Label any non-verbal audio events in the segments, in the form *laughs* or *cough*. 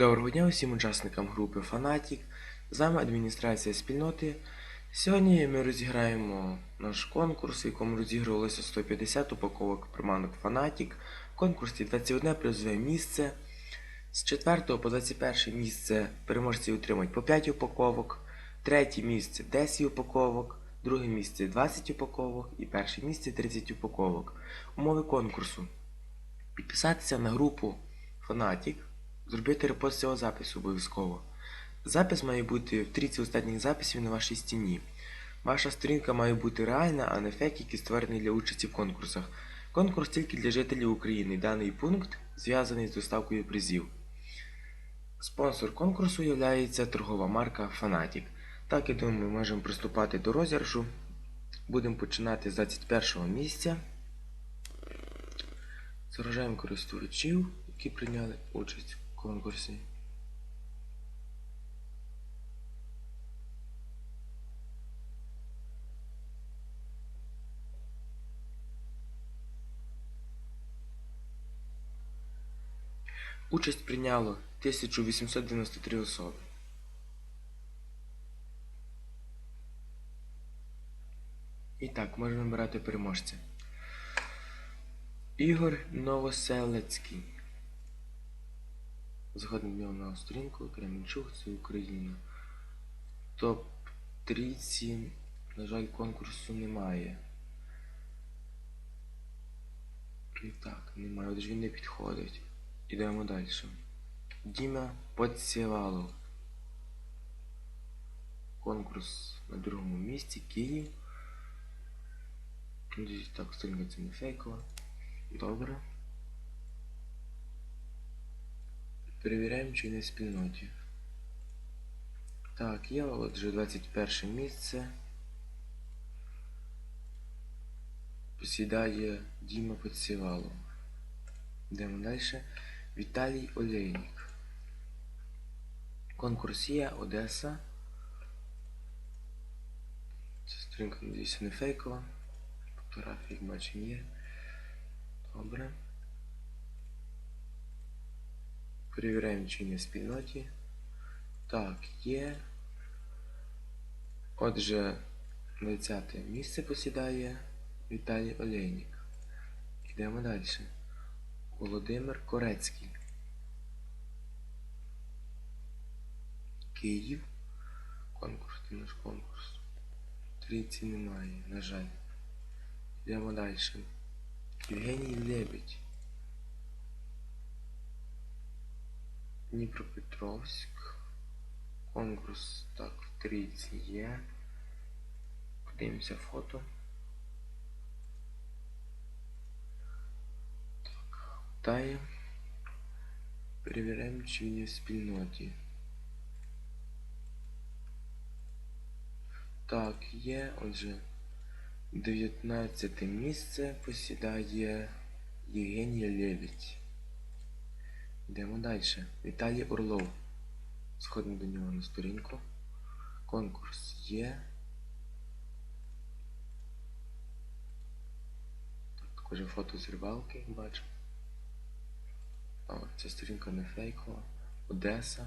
Доброго дня усім учасникам групи Фанатік. З нами адміністрація спільноти. Сьогодні ми розіграємо наш конкурс, в якому розігрувалося 150 упаковок приманок Фанатік. В конкурсі 21 призове місце. З 4 по 21 місце переможці отримають по 5 упаковок, третє місце 10 упаковок, друге місце 20 упаковок і перше місце 30 упаковок. Умови конкурсу. Підписатися на групу Фанатік, зробити репост цього запису обов'язково. Запис має бути в трійці останніх записів на вашій стіні. Ваша сторінка має бути реальна, а не фейк, який створений для участі в конкурсах. Конкурс тільки для жителів України. Даний пункт зв'язаний з доставкою призів. Спонсор конкурсу є торгова марка Фанатік. Так, я думаю, ми можемо приступати до розіграшу. Будемо починати з 21 місця. Заражаємо користувачів, які прийняли участь конкурсі. Участь прийняло 1893 особи. І так, можемо вибирати переможця. Ігор Новоселецький. Заходимо в нього на сторінку Кременчук, це Україна. Топ 30, на жаль, конкурсу немає. І так, немає, отже він не підходить. Ідемо далі. Діма Подсівалов. Конкурс на другому місці Київ. Так, сторінка це не фейкова. Добре. Перевіряємо, чи не спільноті. Так, є отже 21 місце. Посідає Діма Подсівалов. Йдемо далі. Віталій Олейник. Конкурс є Одеса. Ця сторінка, надіюся, не фейкова. Фотографії, як бачимо, є. Добре. Перевіряємо, чи не в спільноті. Так, є. Отже, 20 місце посідає Віталій Олейник. Йдемо далі. Володимир Корецький. Київ. Конкурс, це наш конкурс. Трійці немає, на жаль. Йдемо далі. Євгеній Лебедь. Дніпропетровськ. Конкурс так в трійці є. Подивимося фото. Так, Тає. Перевіряємо, чи він є в спільноті. Так, є, отже. 19 місце посідає Євгенія Лєвіць. Йдемо далі. Віталій Орлов. Сходимо до нього на сторінку. Конкурс є. Так, також фото з рибалки, бачимо. О, ця сторінка не фейкова. Одеса.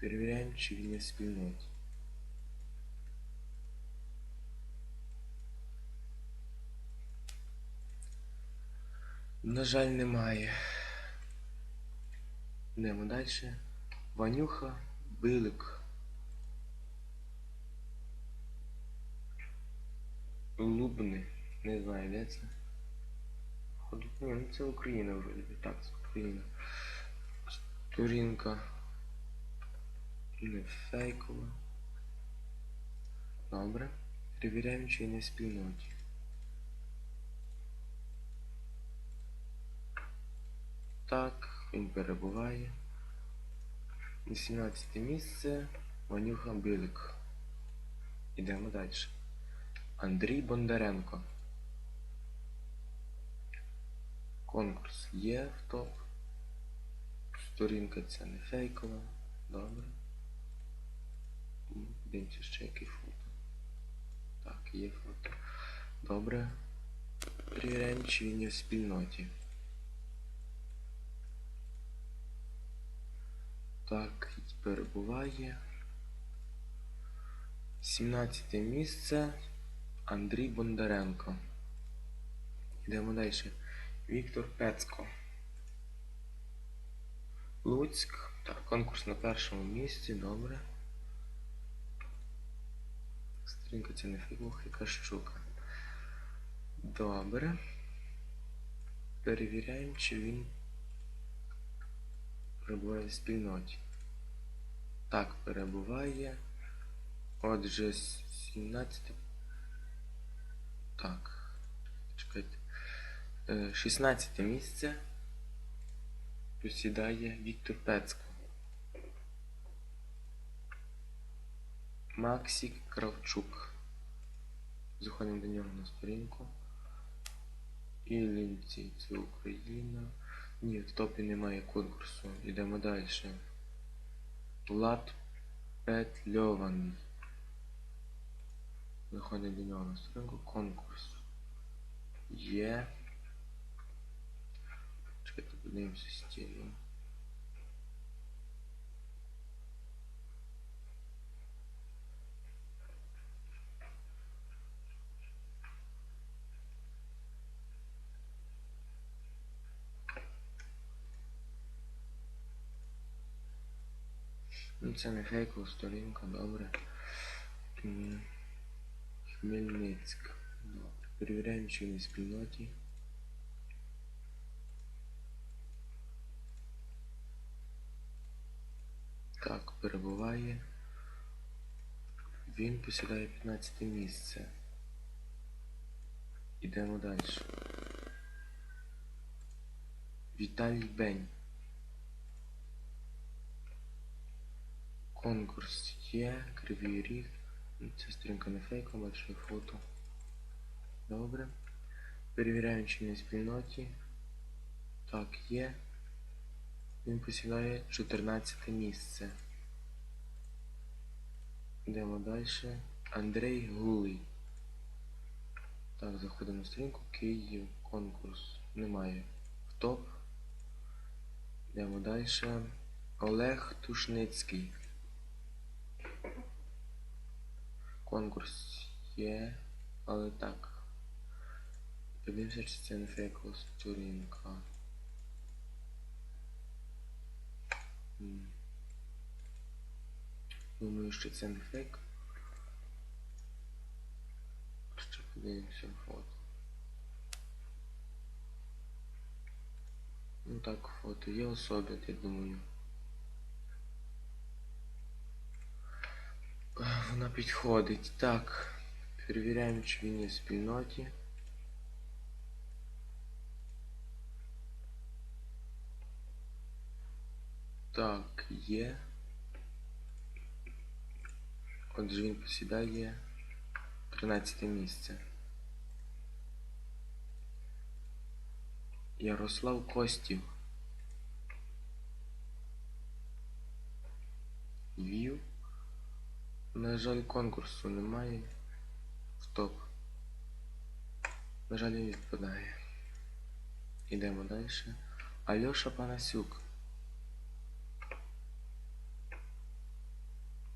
Перевіряємо, чи він є спільноті. На жаль, немає. Йдемо далі. Ванюха Билик. Лубни. Не знаю, де це. Ходу. Ну це Україна вроді. Так, це Україна. Сторінка. Не фейкова. Добре. Перевіряємо, чи не спільноті. Так, він перебуває. 18 місце. Ванюха Билик. Ідемо далі. Андрій Бондаренко. Конкурс є в топ. Сторінка ця не фейкова. Добре. Дивимося ще яке фото. Так, є фото. Добре. Перевіряємо, чи він є в спільноті. Так, і перебуває. 17 місце Андрій Бондаренко. Йдемо далі. Віктор Пецько. Луцьк. Так, конкурс на першому місці, добре. Сторінка це не фігух, яка щука. Добре. Перевіряємо, чи він перебуває в спільноті. Так, перебуває. Отже, 17. Так. Чекайте. Е, 16 місце посідає Віктор Пецько. Максик Кравчук. Заходимо до нього на сторінку. Іллінці, це Україна. Ні, в топі немає конкурсу. Йдемо далі. Влад Петльований. Виходить до нього на сторінку. Конкурс. Є. Чекайте, подивимося стіну. Ну, це не фейкова сторінка, добре. Хмельницьк. Добре. Перевіряємо, чи в спільноті. Так, перебуває. Він посідає 15 місце. Ідемо далі. Віталій Бень. Конкурс є, кривий ріг. Ну, Це сторінка не фейкова, бачу фото. Добре. Перевіряємо, чи не спільноті. Так, є. Він посідає 14 місце. Йдемо далі. Андрей Гулий. Так, заходимо на сторінку. Київ. Конкурс. Немає. В топ. Йдемо далі. Олег Тушницький. Конкурс є, але так. Подивимося, чи це не фейкова сторінка. Думаю, що це не фейк. Ще подивимося фото. Ну так, фото є особи, я думаю. Вона підходить. Так. Перевіряємо, чи він є в спільноті. Так, є. Отже, він посідає 13 місце. Ярослав Костів. Львів. На жаль, конкурсу немає. Стоп. На жаль, він відпадає. Ідемо далі. Альоша Панасюк.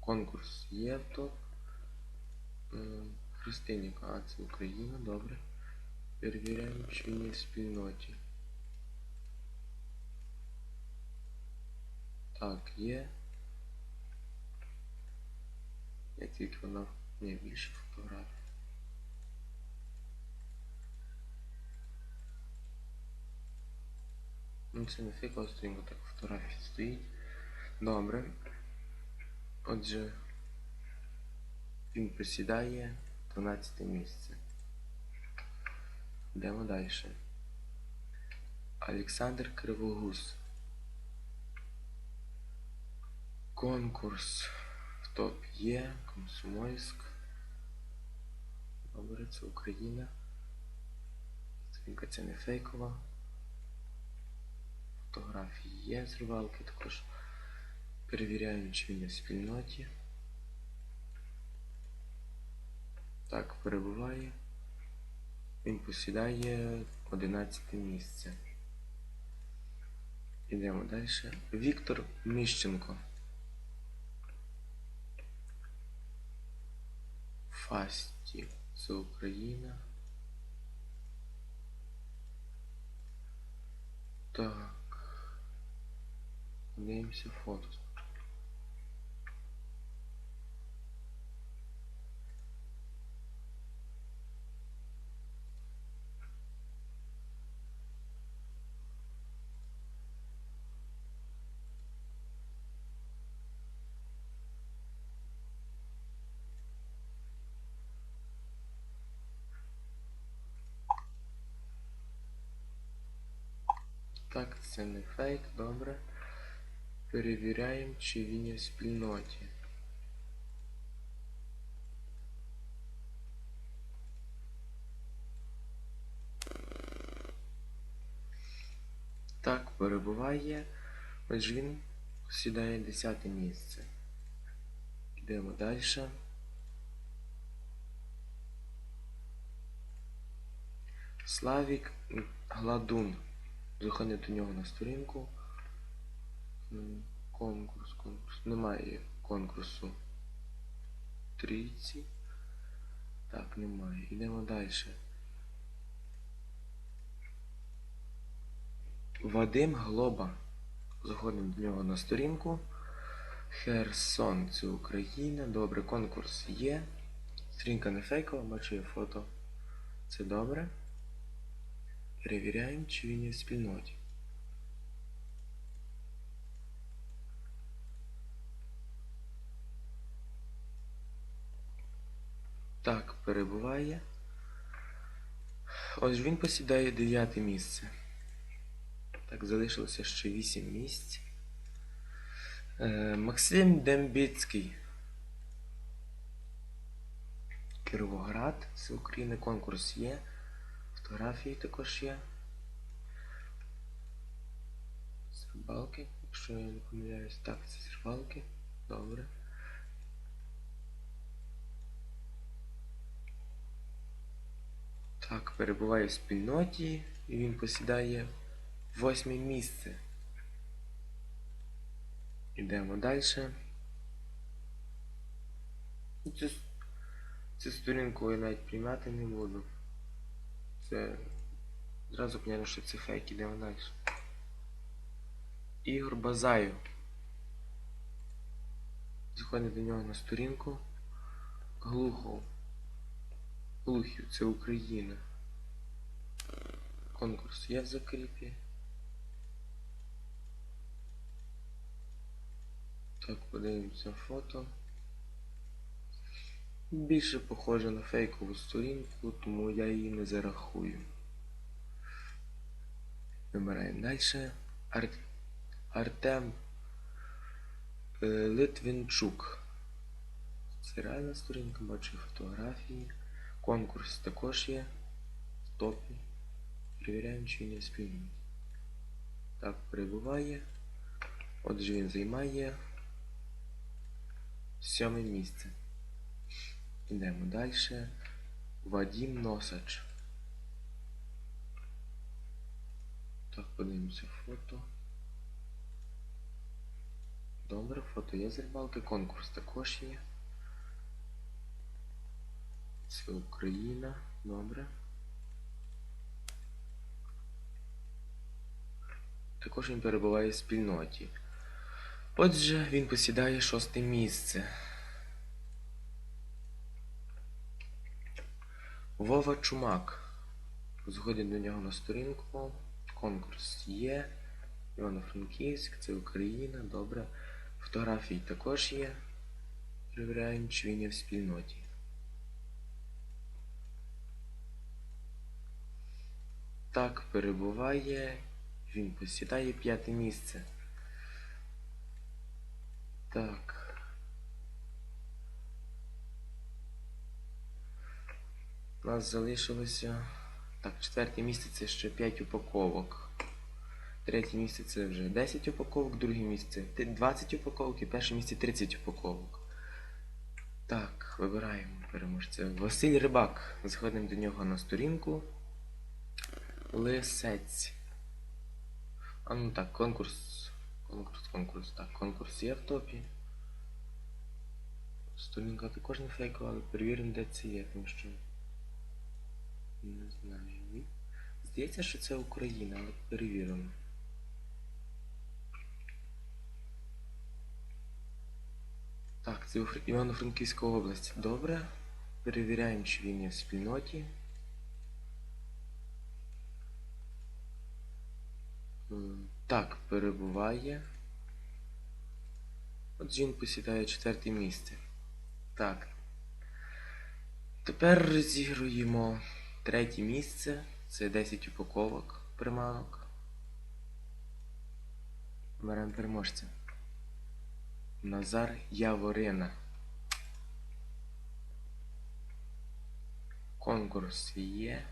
Конкурс є в топ. Е, Христиніка, а це Україна, добре. Перевіряємо, чи він в спільноті. Так, є. Я тільки вона не більше фотографій. Ну це не фейкова сторінка, так фотографії стоїть. Добре. Отже, він присідає 12 місце. Йдемо далі. Олександр Кривогуз. Конкурс топ є, Комсомольськ. Добре, це Україна. Сторінка це не фейкова. Фотографії є з рибалки також. Перевіряємо, чи він є в спільноті. Так, перебуває. Він посідає 11 місце. Ідемо далі. Віктор Міщенко. Фасті. Це Україна. Так. Дивимося фото. Так, це не фейк, добре. Перевіряємо, чи він є в спільноті. Так, перебуває. Отже він сідає 10 місце. Йдемо далі. Славік Гладун. Заходимо до нього на сторінку. Конкурс, конкурс. Немає конкурсу. Трійці. Так, немає. Йдемо далі. Вадим Глоба. Заходимо до нього на сторінку. Херсон, це Україна. Добре, конкурс є. Сторінка не фейкова, бачу я фото. Це добре. Перевіряємо, чи він є в спільноті. Так, перебуває. Ось він посідає дев'яте місце. Так, залишилося ще 8 місць. Е, Максим Дембіцький. Кіровоград, це України, конкурс є. Фотографії також є. З рибалки, якщо я не помиляюсь. Так, це з рибалки. Добре. Так, перебуває в спільноті і він посідає восьме місце. Йдемо далі. Цю, цю сторінку я навіть приймати не буду. Це зразу понятно, що це фейк, ідемо далі. Ігор Базаєв. Заходимо до нього на сторінку. Глухов. Глухів, це Україна. Конкурс є в закріпі. Так, подивимося фото. Більше похоже на фейкову сторінку, тому я її не зарахую. Вибираємо далі. Ар... Артем е, Литвинчук. Це реальна сторінка, бачу фотографії. Конкурс також є. В топі. Перевіряємо, чи він є спільний. Так, перебуває. Отже, він займає сьоме місце. Йдемо далі. Вадім Носач. Так, подивимося фото. Добре, фото є з рибалки, конкурс також є. Це Україна. Добре. Також він перебуває в спільноті. Отже, він посідає шосте місце. Вова Чумак. Згоден до нього на сторінку. Конкурс є. Івано-Франківськ, це Україна, добре. Фотографії також є. Перевіряємо, чи він в спільноті. Так, перебуває. Він посідає п'яте місце. Так. У нас залишилося. Так, четверте місце це ще 5 упаковок. Третє місце це вже 10 упаковок, друге місце 20 упаковок і перше місце 30 упаковок. Так, вибираємо переможця. Василь Рибак. Заходимо до нього на сторінку. Лисець. А ну так, конкурс. Конкурс, конкурс. Так, конкурс є в топі. Сторінка також не фейкова, але перевіримо, де це є, тому що. Не знаю. Здається, що це Україна, але перевіримо. Так, це Івано-Франківська область. Добре. Перевіряємо, чи він є в спільноті. Так, перебуває. Отже, він посідає четверте місце. Так. Тепер розігруємо третє місце. Це 10 упаковок приманок. Беремо переможця. Назар Яворина. Конкурс є.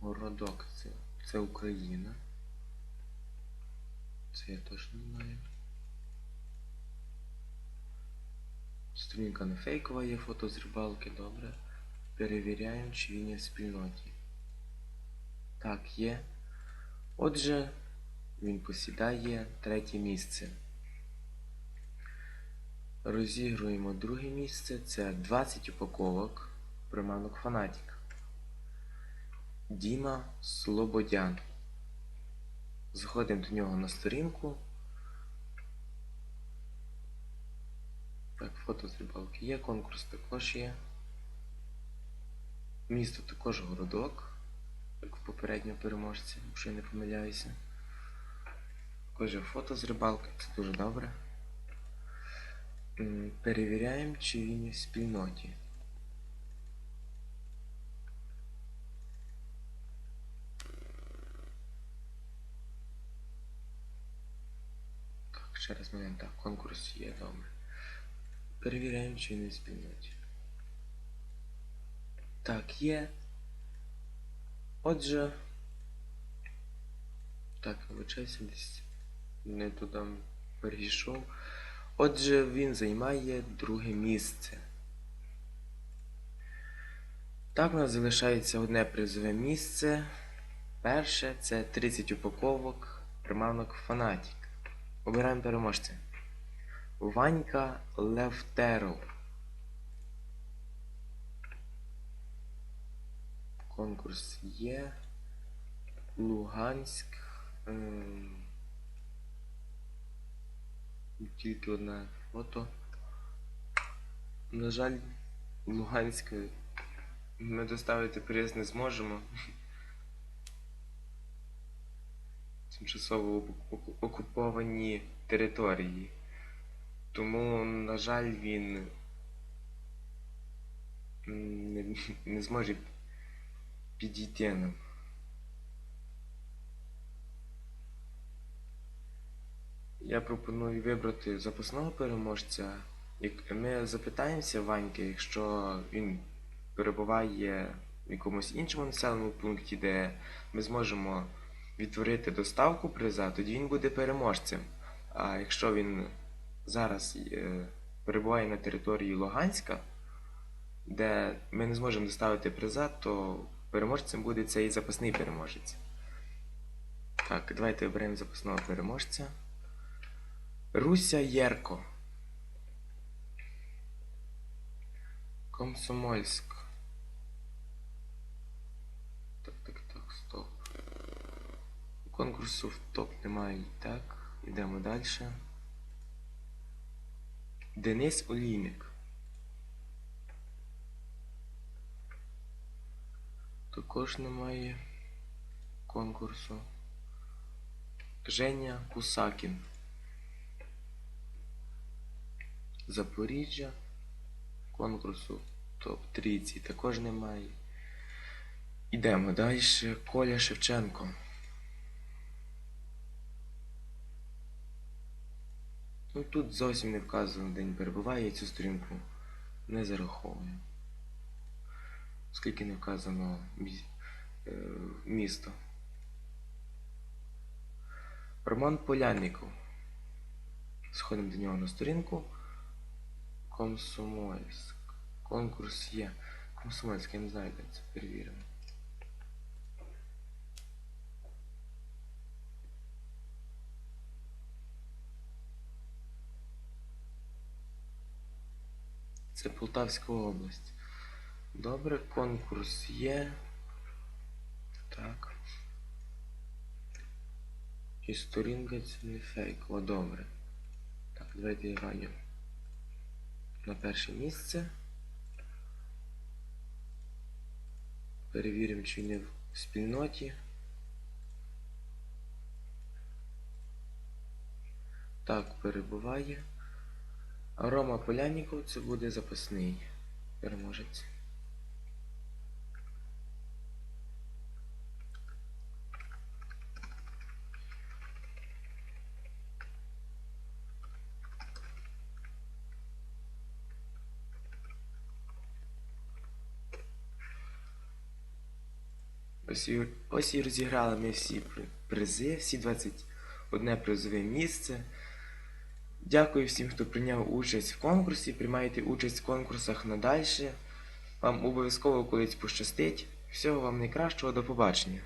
Городок. Це, це Україна. Це я точно знаю. Сторінка не фейкова, є фото з рибалки, добре. Перевіряємо, чи він є в спільноті. Так, є. Отже, він посідає третє місце. Розігруємо друге місце. Це 20 упаковок приманок Фанатік. Діма Слободян. Заходимо до нього на сторінку. Так, фото з рибалки є, конкурс також є. Місто також городок, як в попереднього переможця, якщо я не помиляюся. Також фото з рибалки, це дуже добре. Перевіряємо, чи він в спільноті. Так, ще раз момент, так, конкурс є, добре. Перевіряємо, чи він в спільноті. Так, є. Отже. Так, вибачайся, десь не туди перейшов. Отже, він займає друге місце. Так, у нас залишається одне призове місце. Перше це 30 упаковок приманок Фанатік. Обираємо переможця. Ванька Левтеров. Конкурс є. Луганськ. Ем, Тільки одне фото. На жаль, Луганськ ми доставити приз не зможемо. *laughs* Тимчасово оку- окуповані території. Тому, на жаль, він не, не зможе підійти нам. Я пропоную вибрати запасного переможця. Ми запитаємося Ваньки, якщо він перебуває в якомусь іншому населеному пункті, де ми зможемо відтворити доставку приза, тоді він буде переможцем. А якщо він зараз е, перебуває на території Луганська, де ми не зможемо доставити приза, то переможцем буде цей запасний переможець. Так, давайте оберемо запасного переможця. Руся Єрко. Комсомольськ. Так, так, так, стоп. Конкурсу в топ немає. Так, йдемо далі. Денис Олійник. Також немає конкурсу. Женя Кусакін. Запоріжжя. Конкурсу топ-30 також немає. Ідемо далі. Коля Шевченко. Ну тут зовсім не вказано, де він перебуває, я цю сторінку не зараховую оскільки не вказано е, місто. Роман Полянников. Сходимо до нього на сторінку. Комсомольськ. Конкурс є. Комсомольськ, я не знаю, де це перевірено. Це Полтавська область. Добре, конкурс є. Так. І сторінка це не фейкова, добре. Так, давайте граю на перше місце. Перевіримо, чи не в спільноті. Так, перебуває. Рома Поляніков це буде запасний переможець. Ось і, ось і розіграли ми всі призи, всі 21 призове місце. Дякую всім, хто прийняв участь в конкурсі. Приймайте участь в конкурсах надальше. Вам обов'язково колись пощастить. Всього вам найкращого, до побачення.